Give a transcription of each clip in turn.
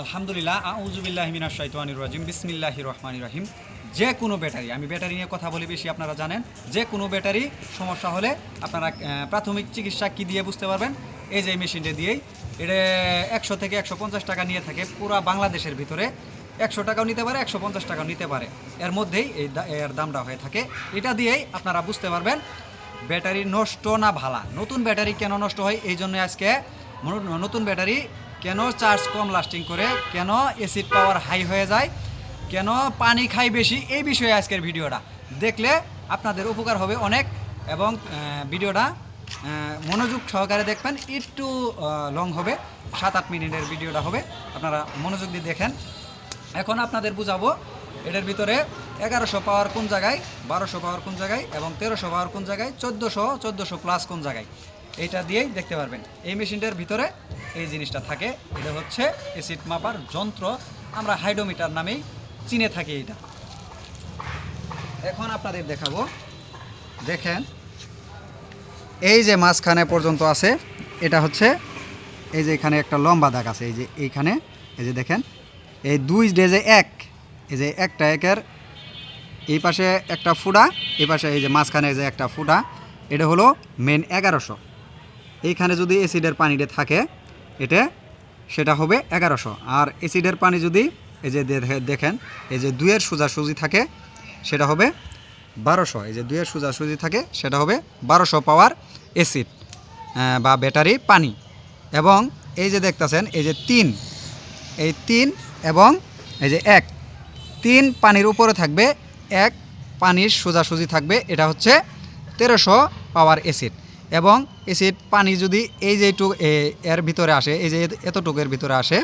আলহামদুলিল্লাহ আউজুবিল্লাহ মিনাশ শাইতানির রাজিম, বিসমিল্লাহির রহমানির রহিম। যে কোনো ব্যাটারি, আমি ব্যাটারি নিয়ে কথা বলি বেশি, আপনারা জানেন। যে কোনো ব্যাটারি, সমস্যা হলে আপনারা প্রাথমিক চিকিৎসা কি দিয়ে বুঝতে পারবেন? এই যে মেশিনটা দিয়েই। এটা একশো থেকে একশো পঞ্চাশ টাকা নিয়ে থাকে, পুরো বাংলাদেশের ভিতরে। একশো টাকাও নিতে পারে, একশো পঞ্চাশ টাকাও নিতে পারে। এর মধ্যেই এই এর দামটা হয়ে থাকে। এটা দিয়েই আপনারা বুঝতে পারবেন, ব্যাটারি নষ্ট না ভালা। নতুন ব্যাটারি কেন নষ্ট হয়? এই জন্য আজকে নতুন ব্যাটারি কেন চার্জ কম লাস্টিং করে? কেন এসিড পাওয়ার হাই হয়ে যায়? কেন পানি খাই বেশি? এই বিষয়ে আজকের ভিডিওটা। দেখলে আপনাদের উপকার হবে অনেক এবং ভিডিওটা মনোযোগ সহকারে দেখবেন। একটু লং হবে। সাত আট মিনিটের ভিডিওটা হবে। আপনারা মনোযোগ দিয়ে দেখেন। এখন আপনাদের বুঝাবো, এটার ভিতরে এগারোশো পাওয়ার কোন জায়গায়? বারোশো পাওয়ার কোন জায়গায়? এবং তেরোশো পাওয়ার কোন জায়গায়? চোদ্দোশো চোদ্দোশো প্লাস কোন জায়গায়? এইটা দিয়েই দেখতে পারবেন। এই মেশিনটার ভিতরে এই জিনিসটা থাকে। এটা হচ্ছে এসিড মাপার যন্ত্র। আমরা হাইডোমিটার নামেই চিনে থাকি এটা। এখন আপনাদের দেখাবো। দেখেন, এই যে মাঝখানে পর্যন্ত আছে, এটা হচ্ছে এই যে এখানে একটা লম্বা দাগ আছে। এই যে এইখানে, এই যে দেখেন, এই দুই ডেজে এক, এই যে একটা একের এই পাশে একটা ফুটা, এই পাশে এই যে মাঝখানে যে একটা ফুটা, এটা হলো মেন এগারোশো। এইখানে যদি অ্যাসিডের পানিটা থাকে, এটা সেটা হবে এগারোশো। আর অ্যাসিডের পানি যদি এই যে দেখে- দেখেন, এই যে দুইয়ের সোজাসুজি থাকে, সেটা হবে বারোশো। এই যে দুইয়ের সোজাসুজি থাকে, সেটা হবে বারোশো পাওয়ার অ্যাসিড বা ব্যাটারি পানি। এবং এই যে দেখতেছেন, এই যে তিন, এই তিন এবং এই যে এক, তিন পানির উপরে থাকবে, এক পানির সোজাসুজি থাকবে, এটা হচ্ছে তেরোশো পাওয়ার অ্যাসিড। এবং অ্যাসিড পানি যদি এই যে টুক এর ভিতরে আসে, এই যে এতটুকের ভিতরে আসে,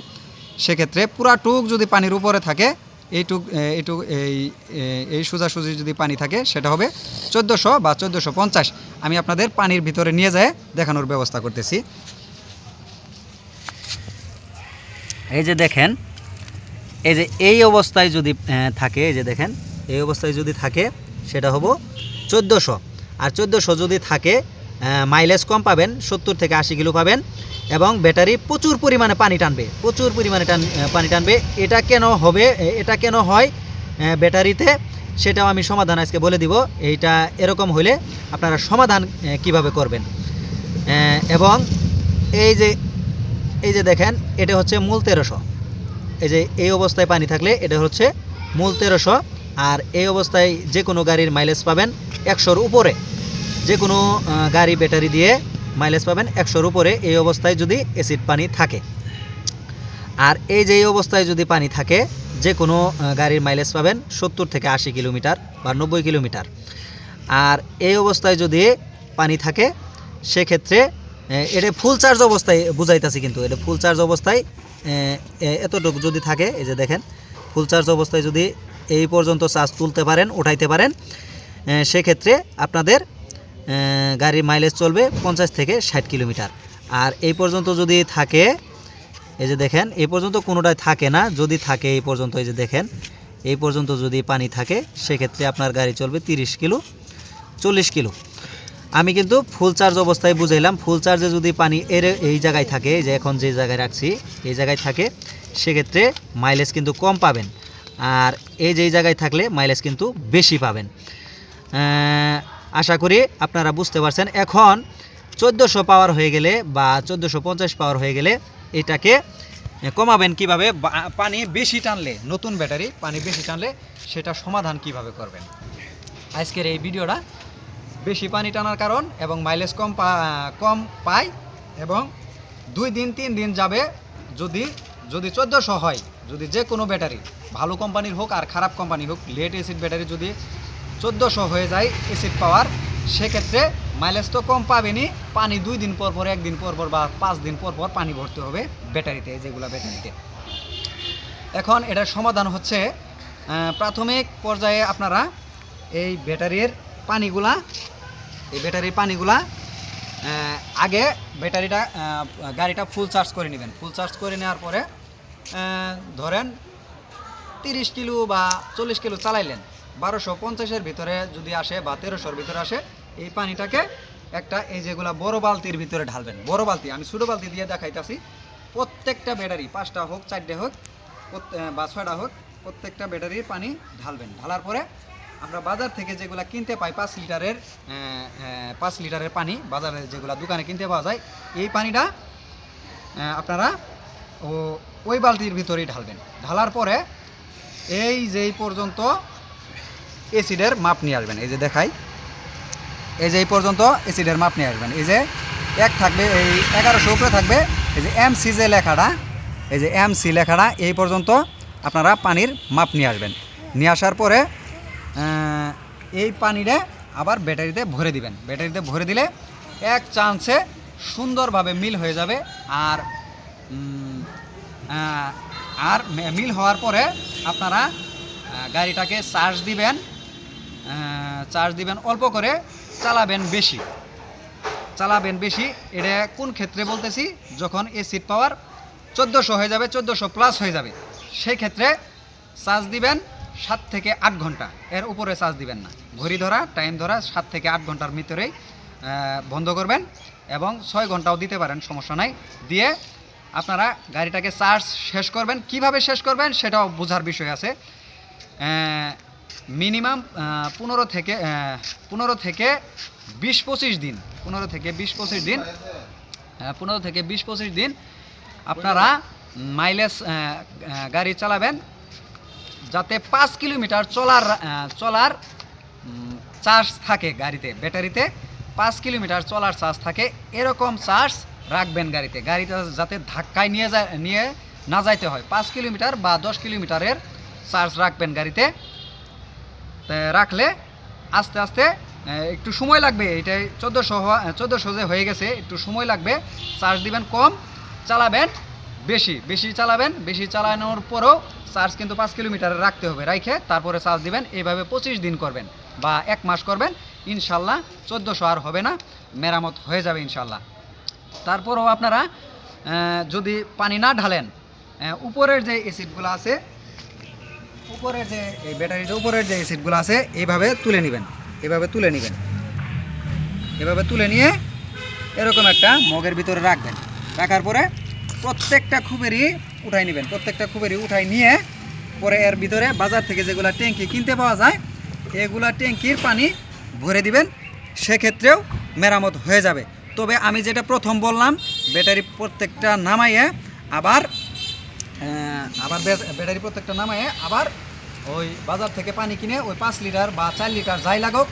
সেক্ষেত্রে পুরা টুক যদি পানির উপরে থাকে এইটুক এইটুক এই এই সোজাসুজি যদি পানি থাকে, সেটা হবে চোদ্দোশো বা চোদ্দোশো পঞ্চাশ। আমি আপনাদের পানির ভিতরে নিয়ে যায় দেখানোর ব্যবস্থা করতেছি। এই যে দেখেন, এই যে এই অবস্থায় যদি থাকে, এই যে দেখেন, এই অবস্থায় যদি থাকে, সেটা হব চোদ্দোশো। আর চোদ্দোশো যদি থাকে মাইলেজ কম পাবেন, সত্তর থেকে আশি কিলো পাবেন এবং ব্যাটারি প্রচুর পরিমাণে পানি টানবে, প্রচুর পরিমাণে টান পানি টানবে। এটা কেন হবে এটা কেন হয় ব্যাটারিতে সেটাও আমি সমাধান আজকে বলে দিব। এইটা এরকম হলে আপনারা সমাধান কীভাবে করবেন? এবং এই যে এই যে দেখেন, এটা হচ্ছে মূল তেরোশো। এই যে এই অবস্থায় পানি থাকলে এটা হচ্ছে মূল তেরোশো। আর এই অবস্থায় যে কোনো গাড়ির মাইলেজ পাবেন একশোর উপরে। যে কোনো গাড়ি ব্যাটারি দিয়ে মাইলেজ পাবেন একশোর উপরে। এই অবস্থায় যদি অ্যাসিড পানি থাকে। আর এই যে অবস্থায় যদি পানি থাকে যে কোনো গাড়ির মাইলেজ পাবেন সত্তর থেকে আশি কিলোমিটার বা নব্বই কিলোমিটার। আর এই অবস্থায় যদি পানি থাকে, সেক্ষেত্রে এটা ফুল চার্জ অবস্থায় বুঝাইতেছি কিন্তু। এটা ফুল চার্জ অবস্থায় এতটুকু যদি থাকে, এই যে দেখেন ফুল চার্জ অবস্থায় যদি এই পর্যন্ত চার্জ তুলতে পারেন, উঠাইতে পারেন সেক্ষেত্রে আপনাদের গাড়ির মাইলেজ চলবে পঞ্চাশ থেকে ষাট কিলোমিটার। আর এই পর্যন্ত যদি থাকে, এই যে দেখেন, এই পর্যন্ত কোনোটাই থাকে না। যদি থাকে এই পর্যন্ত, এই যে দেখেন, এই পর্যন্ত যদি পানি থাকে, সেক্ষেত্রে আপনার গাড়ি চলবে তিরিশ কিলো, চল্লিশ কিলো। আমি কিন্তু ফুল চার্জ অবস্থায় বুঝাইলাম। ফুল চার্জে যদি পানি এর, এই জায়গায় থাকে যে এখন যে জায়গায় রাখছি, এই জায়গায় থাকে, সেক্ষেত্রে মাইলেজ কিন্তু কম পাবেন। আর এই যে জায়গায় থাকলে মাইলেজ কিন্তু বেশি পাবেন। আশা করি আপনারা বুঝতে পারছেন। এখন চোদ্দোশো পাওয়ার হয়ে গেলে বা চোদ্দোশো পঞ্চাশ পাওয়ার হয়ে গেলে এটাকে কমাবেন কীভাবে? পানি বেশি টানলে, নতুন ব্যাটারি পানি বেশি টানলে সেটা সমাধান কীভাবে করবেন? আজকের এই ভিডিওটা বেশি পানি টানার কারণ এবং মাইলেজ কম কম পায় এবং দুই দিন, তিন দিন যাবে যদি যদি চোদ্দোশো হয়, যদি যে কোনো ব্যাটারি, ভালো কোম্পানির হোক আর খারাপ কোম্পানি হোক লেট এসিড ব্যাটারি যদি চোদ্দোশো হয়ে যায় এসিড পাওয়ার সেক্ষেত্রে মাইলেজ তো কম পাবেনি পানি দুই দিন পর পর, একদিন পর পর বা পাঁচ দিন পর পর পানি ভরতে হবে ব্যাটারিতে যেগুলো ব্যাটারিতে। এখন এটার সমাধান হচ্ছে প্রাথমিক পর্যায়ে আপনারা এই ব্যাটারির পানিগুলা, এই ব্যাটারির পানিগুলা আগে ব্যাটারিটা গাড়িটা ফুল চার্জ করে নেবেন। ফুল চার্জ করে নেওয়ার পরে ধরেন তিরিশ কিলো বা চল্লিশ কিলো চালাইলেন। বারোশো পঞ্চাশের ভিতরে যদি আসে বা তেরোশোর ভিতরে আসে, এই পানিটাকে একটা, এই যেগুলা বড় বালতির ভিতরে ঢালবেন। বড় বালতি, আমি ছোটো বালতি দিয়ে দেখাইতেছি। প্রত্যেকটা ব্যাটারি, পাঁচটা হোক, চারটে হোক বা ছয়টা হোক, প্রত্যেকটা ব্যাটারির পানি ঢালবেন। ঢালার পরে আমরা বাজার থেকে যেগুলো কিনতে পাই পাঁচ লিটারের পাঁচ লিটারের পানি, বাজারে যেগুলো দোকানে কিনতে পাওয়া যায়, এই পানিটা আপনারা ও ওই বালতির ভিতরেই ঢালবেন। ঢালার পরে এই যেই পর্যন্ত এসিডের মাপ নিয়ে আসবেন, এই যে দেখাই। এই যে এই পর্যন্ত এসিডের মাপ নিয়ে আসবেন, এই যে এক থাকবে, এই এগারোশো উপরে থাকবে, এই যে এম সি যে লেখাটা, এই যে এম সি লেখাটা, এই পর্যন্ত আপনারা পানির মাপ নিয়ে আসবেন। নিয়ে আসার পরে এই পানিটা আবার ব্যাটারিতে ভরে দিবেন। ব্যাটারিতে ভরে দিলে এক চান্সে সুন্দরভাবে মিল হয়ে যাবে আর আর মিল হওয়ার পরে আপনারা গাড়িটাকে চার্জ দিবেন। চার্জ দিবেন অল্প করে, চালাবেন বেশি। চালাবেন বেশি, এটা কোন ক্ষেত্রে বলতেছি? যখন এসিড পাওয়ার চোদ্দোশো হয়ে যাবে, চোদ্দোশো প্লাস হয়ে যাবে। সেই ক্ষেত্রে চার্জ দিবেন সাত থেকে আট ঘণ্টা। এর উপরে চার্জ দিবেন না। ঘড়ি ধরা টাইম ধরা, সাত থেকে আট ঘণ্টার ভিতরেই বন্ধ করবেন এবং ছয় ঘন্টাও দিতে পারেন, সমস্যা নাই। দিয়ে আপনারা গাড়িটাকে চার্জ শেষ করবেন। কীভাবে শেষ করবেন সেটাও বোঝার বিষয় আছে। মিনিমাম পনেরো থেকে পনেরো থেকে বিশ পঁচিশ দিন, পনেরো থেকে বিশ পঁচিশ দিন পনেরো থেকে বিশ পঁচিশ দিন আপনারা মাইলেজ গাড়ি চালাবেন যাতে পাঁচ কিলোমিটার চলার চলার চার্জ থাকে গাড়িতে, ব্যাটারিতে। পাঁচ কিলোমিটার চলার চার্জ থাকে, এরকম চার্জ রাখবেন গাড়িতে। গাড়িতে যাতে ধাক্কায় নিয়ে যায়, নিয়ে না যাইতে হয়। পাঁচ কিলোমিটার বা দশ কিলোমিটারের চার্জ রাখবেন গাড়িতে। রাখলে আস্তে আস্তে একটু সময় লাগবে। এটাই চোদ্দোশো চোদ্দোশো যে হয়ে গেছে, একটু সময় লাগবে। চার্জ দিবেন কম, চালাবেন বেশি বেশি চালাবেন, বেশি চালানোর পরেও চার্জ কিন্তু পাঁচ কিলোমিটার রাখতে হবে, রাইখে, তারপরে চার্জ দিবেন এইভাবে পঁচিশ দিন করবেন বা এক মাস করবেন, ইনশাল্লাহ চোদ্দোশো আর হবে না, মেরামত হয়ে যাবে ইনশাল্লাহ। তারপরও আপনারা যদি পানি না ঢালেন উপরের যে এসিডগুলো আছে উপরের যে, এই ব্যাটারির উপরের যে এসিডগুলো আছে এইভাবে তুলে নেবেন। এভাবে তুলে নেবেন। এভাবে তুলে নিয়ে এরকম একটা মগের ভিতরে রাখবেন। রাখার পরে প্রত্যেকটা খুবেরই উঠাই নেবেন। প্রত্যেকটা খুবেরই উঠাই নিয়ে পরে এর ভিতরে বাজার থেকে যেগুলো ট্যাঙ্কি কিনতে পাওয়া যায়, এগুলা ট্যাঙ্কির পানি ভরে দিবেন। সেক্ষেত্রেও মেরামত হয়ে যাবে। তবে আমি যেটা প্রথম বললাম ব্যাটারি প্রত্যেকটা নামাইয়ে আবার আবার ব্যাটারি প্রত্যেকটা নামায়ে, আবার ওই বাজার থেকে পানি কিনে ওই পাঁচ লিটার বা চার লিটার যাই লাগুক,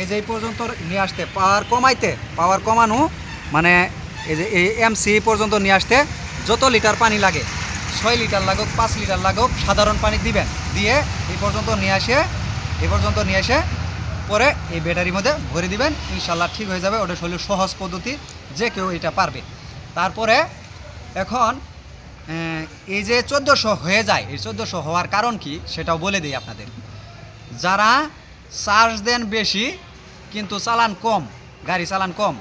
এই যে পর্যন্ত নিয়ে আসতে। পাওয়ার কমাইতে, পাওয়ার কমানো মানে এই যে এই এমসি পর্যন্ত নিয়ে আসতে যত লিটার পানি লাগে, ছয় লিটার লাগুক, পাঁচ লিটার লাগুক, সাধারণ পানি দিবেন, দিয়ে এই পর্যন্ত নিয়ে আসে, এই পর্যন্ত নিয়ে এসে পরে এই ব্যাটারির মধ্যে ভরে দিবেন, ইনশাল্লাহ ঠিক হয়ে যাবে, ওটা হলো সহজ পদ্ধতি, যে কেউ এটা পারবে। তারপরে এখন এই যে চোদ্দোশো হয়ে যায়, এই চোদ্দোশো হওয়ার কারণ কি সেটাও বলে দিই আপনাদের। যারা চার্জ দেন বেশি, কিন্তু চালান কম, গাড়ি চালান কম,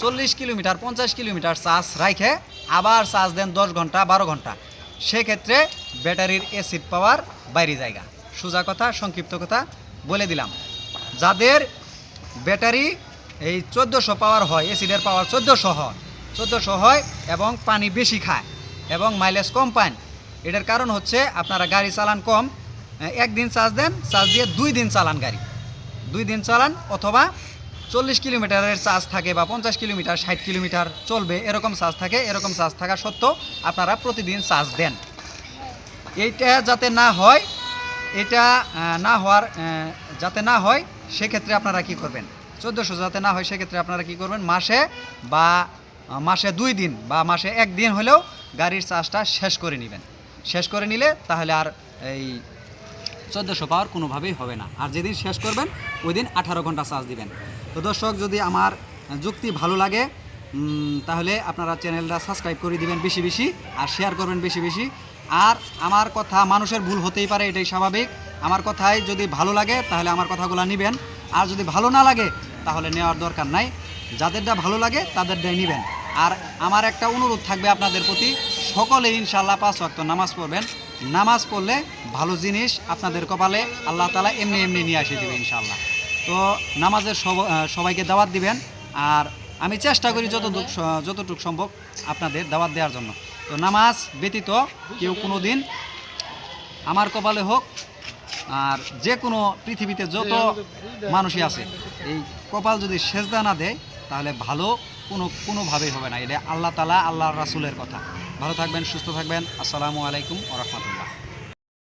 চল্লিশ কিলোমিটার, পঞ্চাশ কিলোমিটার চার্জ রাখে আবার চার্জ দেন দশ ঘণ্টা, বারো ঘণ্টা। সেক্ষেত্রে ব্যাটারির অ্যাসিড পাওয়ার বাইরে জায়গা। সোজা কথা, সংক্ষিপ্ত কথা বলে দিলাম। যাদের ব্যাটারি এই চোদ্দোশো পাওয়ার হয় এসিডের পাওয়ার চোদ্দোশো হয় চোদ্দোশো হয় এবং পানি বেশি খায় এবং মাইলেজ কম পান। এটার কারণ হচ্ছে আপনারা গাড়ি চালান কম একদিন চার্জ দেন, চার্জ দিয়ে দুই দিন চালান গাড়ি। দুই দিন চালান অথবা চল্লিশ কিলোমিটারের চার্জ থাকে বা পঞ্চাশ কিলোমিটার, ষাট কিলোমিটার চলবে, এরকম চার্জ থাকে, এরকম চার্জ থাকা সত্ত্বেও আপনারা প্রতিদিন চার্জ দেন। এইটা যাতে না হয়, এটা না হওয়ার যাতে না হয়, সেক্ষেত্রে আপনারা কি করবেন? চোদ্দোশো যাতে না হয়, সেক্ষেত্রে আপনারা কি করবেন? মাসে বা মাসে দুই দিন বা মাসে একদিন হলেও গাড়ির চার্জটা শেষ করে নেবেন। শেষ করে নিলে তাহলে আর এই চোদ্দোশো পাওয়ার কোনোভাবেই হবে না। আর যেদিন শেষ করবেন ওই দিন আঠারো ঘণ্টা চার্জ দিবেন। তো দর্শক, যদি আমার যুক্তি ভালো লাগে তাহলে আপনারা চ্যানেলটা সাবস্ক্রাইব করে দিবেন বেশি বেশি আর শেয়ার করবেন বেশি বেশি। আর আমার কথা মানুষের ভুল হতেই পারে, এটাই স্বাভাবিক। আমার কথাই যদি ভালো লাগে, তাহলে আমার কথাগুলো নেবেন। আর যদি ভালো না লাগে, তাহলে নেওয়ার দরকার নাই। যাদেরটা ভালো লাগে, তাদেরটাই নেবেন। আর আমার একটা অনুরোধ থাকবে আপনাদের প্রতি। সকলে ইনশাল্লাহ পাঁচ ওয়াক্ত নামাজ পড়বেন। নামাজ পড়লে ভালো জিনিস আপনাদের কপালে আল্লাহ তালা এমনি এমনি নিয়ে আসে দেবে ইনশাল্লাহ তো নামাজের সব- সবাইকে দাওয়াত দিবেন। আর আমি চেষ্টা করি যতটুক যতটুক সম্ভব আপনাদের দাওয়াত দেওয়ার জন্য। তো নামাজ ব্যতীত কেউ কোনো দিন আমার কপালে হোক আর যে কোনো পৃথিবীতে যত মানুষই আছে, এই কপাল যদি সেজদা না দেয়, তাহলে ভালো কোনো, কোনোভাবেই হবে না। এটা আল্লাহ তালা আল্লাহ রাসুলের কথা। ভালো থাকবেন, সুস্থ থাকবেন। আসসালামু আলাইকুম ওরহমতুল্লাহ